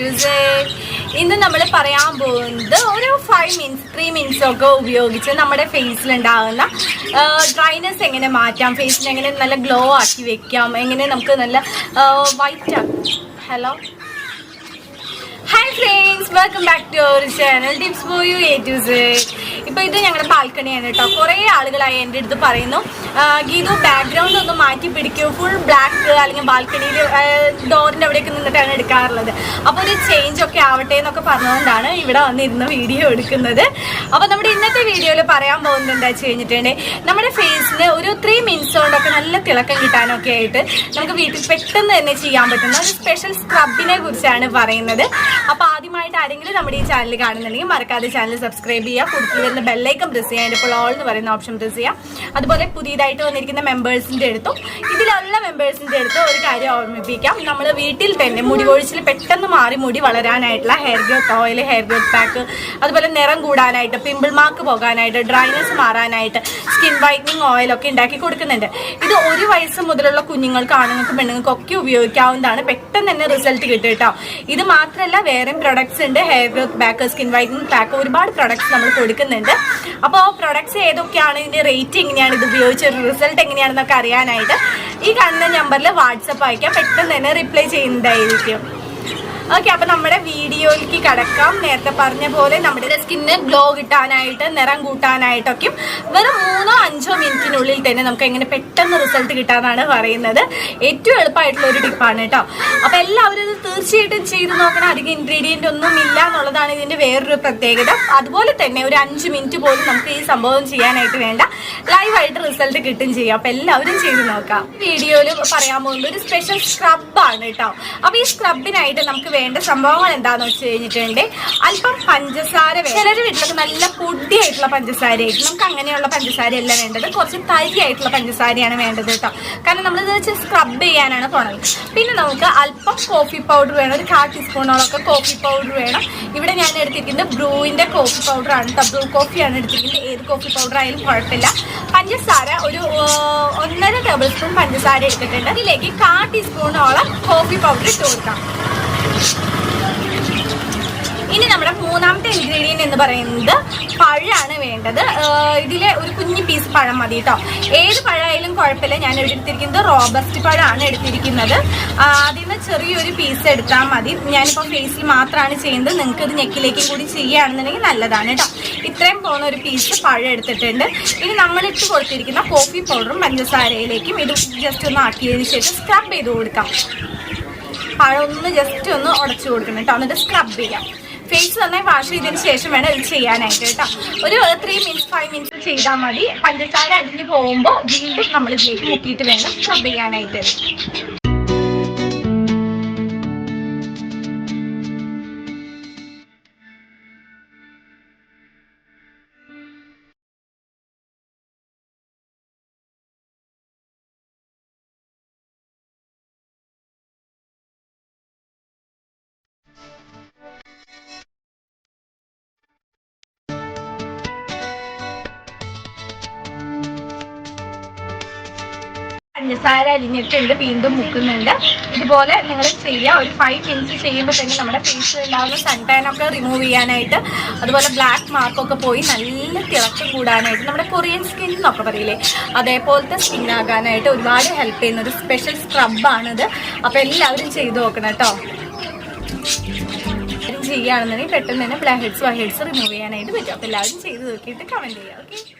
To ഇന്ന് നമ്മൾ പറയാൻ പോകുന്നത് ഒരു ഫൈവ് മിനിറ്റ്സ് ത്രീ മിനിറ്റ്സ് ഒക്കെ ഉപയോഗിച്ച് നമ്മുടെ ഫേസിൽ ഉണ്ടാകുന്ന ഡ്രൈനെസ് എങ്ങനെ മാറ്റാം ഫേസിന് എങ്ങനെ നല്ല ഗ്ലോ ആക്കി വെക്കാം എങ്ങനെ നമുക്ക് നല്ല white hello hi friends welcome back to our channel tips for you A to ഇപ്പൊ ഇത് ഞങ്ങളുടെ ബാൽക്കണിയാണ് കേട്ടോ കുറേ ആളുകളായി എന്റെ അടുത്ത് പറയുന്നു ഗീതു ബാക്ക്ഗ്രൗണ്ട് ഒന്ന് മാറ്റി പിടിക്കൂ. ഫുൾ ബ്ലാക്ക് അല്ലെങ്കിൽ ബാൽക്കണിയിൽ ഡോറിന്റെ അവിടെയൊക്കെ നിന്നിട്ടാണ് എടുക്കാറുള്ളത്. അപ്പോൾ ഒരു ചേഞ്ച് ഒക്കെ ആവട്ടെ എന്നൊക്കെ പറഞ്ഞുകൊണ്ടാണ് ഇവിടെ വന്നിരുന്ന് വീഡിയോ എടുക്കുന്നത്. അപ്പോൾ നമ്മുടെ ഇന്നത്തെ വീഡിയോയിൽ പറയാൻ പോകുന്നത് എന്താ വെച്ച് കഴിഞ്ഞിട്ടുണ്ടെങ്കിൽ നമ്മുടെ ഫേസിൽ ഒരു ത്രീ മിനിറ്റ്സ് കൊണ്ടൊക്കെ നല്ല തിളക്കം കിട്ടാനൊക്കെ ആയിട്ട് നമുക്ക് വീട്ടിൽ പെട്ടെന്ന് തന്നെ ചെയ്യാൻ പറ്റുന്ന ഒരു സ്പെഷ്യൽ സ്ക്രബിനെ കുറിച്ചാണ് പറയുന്നത്. അപ്പോൾ ആദ്യമായിട്ട് ആരെങ്കിലും നമ്മുടെ ഈ ചാനൽ കാണുന്നുണ്ടെങ്കിൽ മറക്കാതെ ചാനൽ സബ്സ്ക്രൈബ് ചെയ്യുക. കൂടുതൽ വരുന്ന ബെല്ലൈക്കം പ്രസ് ചെയ്യുക. അതിന്റെ ഇപ്പോൾ ഓൾ എന്ന് പറയുന്ന ഓപ്ഷൻ പ്രസ് ചെയ്യുക. അതുപോലെ പുതിയതായിട്ട് വന്നിരിക്കുന്ന മെമ്പേഴ്സിന്റെ അടുത്തും ഇതിലുള്ള മെമ്പേഴ്സിന്റെ അടുത്തും ഒരു കാര്യം ഓർമ്മിപ്പിക്കാം. നമ്മൾ വീട്ടിൽ തന്നെ മുടി കൊഴിച്ചിൽ പെട്ടെന്ന് മാറി മുടി വളരാനായിട്ടുള്ള hair growth oil hair growth pack അതുപോലെ നിറം കൂടാനായിട്ട് പിമ്പിൾ മാർക്ക് പോകാനായിട്ട് ഡ്രൈനസ് മാറാനായിട്ട് സ്കിൻ വൈറ്റനിങ് ഓയിലൊക്കെ ഉണ്ടാക്കി കൊടുക്കുന്നുണ്ട്. ഇത് ഒരു വയസ്സ് മുതലുള്ള കുഞ്ഞുങ്ങൾക്ക് ആണുങ്ങൾക്കും പെണ്ണുങ്ങൾക്കും ഒക്കെ ഉപയോഗിക്കാവുന്നതാണ്. പെട്ടെന്ന് തന്നെ റിസൾട്ട് കിട്ടും കേട്ടോ. ഇത് മാത്രമല്ല വേറെ പ്രൊഡക്ട്സ് ഉണ്ട്. Hair growth pack skin whitening pack ഒരുപാട് പ്രൊഡക്ട്സ് നമ്മൾ കൊടുക്കുന്നുണ്ട്. അപ്പോൾ പ്രൊഡക്ട്സ് ഏതൊക്കെയാണ് ഇതിന്റെ റേറ്റ് എങ്ങനെയാണ് ഇത് ഉപയോഗിച്ച റിസൾട്ട് എങ്ങനെയാണെന്നൊക്കെ അറിയാനായിട്ട് ഈ കാണുന്ന നമ്പറിൽ വാട്സപ്പ് അയക്കാം. പെട്ടെന്ന് തന്നെ റിപ്ലൈ ചെയ്യുന്നതായിരിക്കും. ഓക്കെ അപ്പം നമ്മുടെ വീഡിയോയിലേക്ക് കടക്കാം. നേരത്തെ പറഞ്ഞ പോലെ നമ്മുടെ സ്കിന്നിന് ഗ്ലോ കിട്ടാനായിട്ട് നിറം കൂട്ടാനായിട്ടൊക്കെയും വെറും മൂന്നോ അഞ്ചോ മിനിറ്റിനുള്ളിൽ തന്നെ നമുക്ക് എങ്ങനെ പെട്ടെന്ന് റിസൾട്ട് കിട്ടാന്നാണ് പറയുന്നത്. ഏറ്റവും എളുപ്പമായിട്ടുള്ള ഒരു ടിപ്പാണ് കേട്ടോ അപ്പൊ എല്ലാവരും ഇത് തീർച്ചയായിട്ടും ചെയ്ത് നോക്കണം. അധികം ഇൻഗ്രീഡിയന്റ് ഒന്നും ഇല്ല എന്നുള്ളതാണ് ഇതിന്റെ വേറൊരു പ്രത്യേകത. അതുപോലെ തന്നെ ഒരു അഞ്ച് മിനിറ്റ് പോലും നമുക്ക് ഈ സംഭവം ചെയ്യാനായിട്ട് വേണ്ട. ലൈവായിട്ട് റിസൾട്ട് കിട്ടും ചെയ്യാം. അപ്പൊ എല്ലാവരും ചെയ്ത് നോക്കാം. വീഡിയോയിൽ പറയാൻ പോകുന്നത് ഒരു സ്പെഷ്യൽ സ്ക്രബാണ് കേട്ടോ അപ്പൊ ഈ സ്ക്രബിനായിട്ട് നമുക്ക് വേണ്ട സംഭവങ്ങൾ എന്താണെന്ന് വെച്ച് കഴിഞ്ഞിട്ടുണ്ടെങ്കിൽ അല്പം പഞ്ചസാര ചിലര് വീട്ടിലൊക്കെ നല്ല പൊടിയായിട്ടുള്ള പഞ്ചസാര ആയിരിക്കും നമുക്ക് അങ്ങനെയുള്ള പഞ്ചസാര അല്ല വേണ്ടത്. കുറച്ച് തരി ആയിട്ടുള്ള പഞ്ചസാരയാണ് വേണ്ടത് കേട്ടോ. കാരണം നമ്മളിത് വെച്ച് സ്ക്രബ് ചെയ്യാനാണ് പോണത്. പിന്നെ നമുക്ക് അല്പം കോഫി പൗഡർ വേണം. ഒരു കാ ടീസ്പൂണോളൊക്കെ കോഫി പൗഡർ വേണം. ഇവിടെ ഞാൻ എടുത്തിരിക്കുന്നത് ബ്രൂവിന്റെ കോഫി പൗഡർ ആണ് കേട്ടോ. ബ്രൂ കോഫിയാണ് എടുത്തിരിക്കുന്നത്. ഏത് കോഫി പൗഡർ ആയാലും കുഴപ്പമില്ല. പഞ്ചസാര ഒരു ഒന്നര ടേബിൾ സ്പൂൺ പഞ്ചസാര എടുത്തിട്ടുണ്ട്. അതിലേക്ക് കാ ടീസ്പൂണോളം കോഫി പൗഡർ ഇട്ട് കൊടുക്കാം. ഇനി നമ്മുടെ മൂന്നാമത്തെ ഇൻഗ്രീഡിയന്റ് എന്ന് പറയുന്നത് പഴമാണ് വേണ്ടത്. ഇതിലെ ഒരു കുഞ്ഞു പീസ് പഴം മതി കേട്ടോ ഏത് പഴമായാലും കുഴപ്പമില്ല. ഞാൻ എടുത്തിരിക്കുന്നത് റോബസ്റ്റ് പഴമാണ് എടുത്തിരിക്കുന്നത്. അതിൽ നിന്ന് ചെറിയൊരു പീസ് എടുത്താൽ മതി. ഞാനിപ്പോൾ ഫേസിൽ മാത്രമാണ് ചെയ്യുന്നത്. നിങ്ങൾക്ക് ഇത് നെക്കിലേക്കും കൂടി ചെയ്യുകയാണെന്നുണ്ടെങ്കിൽ നല്ലതാണ് കേട്ടോ ഇത്രയും പോകുന്ന ഒരു പീസ് പഴം എടുത്തിട്ടുണ്ട്. ഇനി നമ്മളിട്ട് കൊടുത്തിരിക്കുന്ന കോഫി പൗഡറും പഞ്ചസാരയിലേക്കും ഇത് ജസ്റ്റ് ഒന്ന് ആക്കിയതിന് ശേഷം സ്ക്രബ് ചെയ്ത് കൊടുക്കാം. പഴം ഒന്ന് ജസ്റ്റ് ഒന്ന് ഉടച്ചു കൊടുക്കണം കേട്ടോ എന്നിട്ട് സ്ക്രബ് ചെയ്യാം. ഫേസ് നന്നായി വാഷ് ചെയ്തതിന് ശേഷം വേണം ഇത് ചെയ്യാനായിട്ട് കേട്ടോ. ഒരു ത്രീ മിനിറ്റ്സ് ഫൈവ് മിനിറ്റ്സ് ചെയ്താൽ മതി. പഞ്ചസാര അടിഞ്ഞ് പോകുമ്പോൾ വീണ്ടും നമ്മൾ ഇതിലേക്ക് മുക്കിയിട്ട് വേണം സ്ക്രബ് ചെയ്യാനായിട്ട്. പഞ്ചസാര അരിഞ്ഞിട്ടുണ്ട് വീണ്ടും മുക്കുന്നുണ്ട്. ഇതുപോലെ നിങ്ങൾ ചെയ്യുക ഒരു ഫൈവ് മിനിറ്റ്സ് ചെയ്യുമ്പോൾ തന്നെ നമ്മുടെ ഫേസിൽ ഉണ്ടാകുന്ന സൺടാൻ ഒക്കെ റിമൂവ് ചെയ്യാനായിട്ട് അതുപോലെ ബ്ലാക്ക് മാർക്കൊക്കെ പോയി നല്ല തിളക്കം കൂടാനായിട്ട് നമ്മുടെ കൊറിയൻ സ്കിൻ എന്നൊക്കെ പറയില്ലേ? അതേപോലത്തെ സ്കിൻ ആകാനായിട്ട് ഒരുപാട് ഹെൽപ്പ് ചെയ്യുന്ന ഒരു സ്പെഷ്യൽ സ്ക്രബാണിത് അപ്പോൾ എല്ലാവരും ചെയ്തു നോക്കണം കേട്ടോ. ചെയ്യുകയാണെന്നുണ്ടെങ്കിൽ പെട്ടെന്ന് തന്നെ blackheads whiteheads remove ചെയ്യാനായിട്ട് പറ്റും. അപ്പോൾ എല്ലാവരും ചെയ്ത് നോക്കിയിട്ട് കമന്റ് ചെയ്യുക. ഓക്കെ